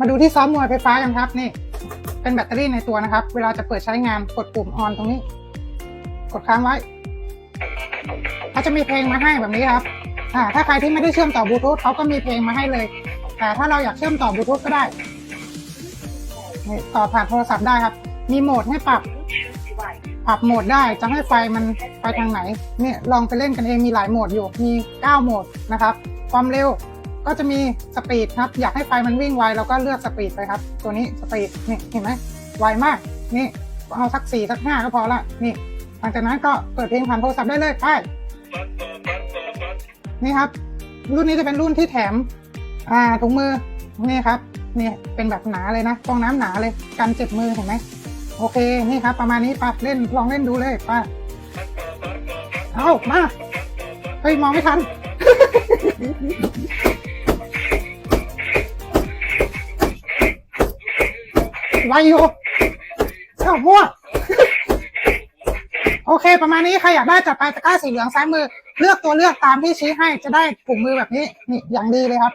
มาดูที่ซ้อมมวยไฟฟ้ากันครับนี่ เป็นแบตเตอรี่ในตัวนะครับ เวลาจะเปิดใช้งานกดปุ่มออนตรงนี้ กดค้างไว้เขาจะมีเพลงมาให้แบบนี้ครับอ่าถ้าใครที่ไม่ได้เชื่อมต่อบลูทูธเขาก็มีเพลงมาให้เลย แต่ถ้าเราอยากเชื่อมต่อบลูทูธก็ได้ต่อผ่านโทรศัพท์ได้ครับ มีโหมดให้ปรับ ปรับโหมดได้จะให้ไฟมันไปทางไหน เนี่ยลองไปเล่นกันเองมีหลายโหมดอยู่มี 9 โหมดนะครับ ความเร็ว ก็จะมีสปีดครับ อยากให้ไฟมันวิ่งไวเราก็เลือกสปีดไปครับ ตัวนี้สปีดนี่เห็นไหมไวมาก นี่เอาสักสี่สักห้าก็พอละนี่หลังจากนั้นก็เปิดเพลงผ่านโทรศัพท์ได้เลยไปนี่ครับ รุ่นนี้จะเป็นรุ่นที่แถม อ่าถุงมือนี่ครับนี่เป็นแบบหนาเลยนะฟองน้ำหนาเลยกันเจ็บมือเห็นไหมโอเคนี่ครับ ประมาณนี้ไปเล่นลองเล่นดูเลยไปเอามาเฮ้ยมองไม่ทัน ไวอยู่เอ้ามั่วโอเค ประมาณนี้ใครอยากได้จัดไปตะกร้าสีเหลืองซ้ายมือ เลือกตัวเลือกตามที่ชี้ให้จะได้ถุงมือแบบนี้นี่อย่างดีเลยครับ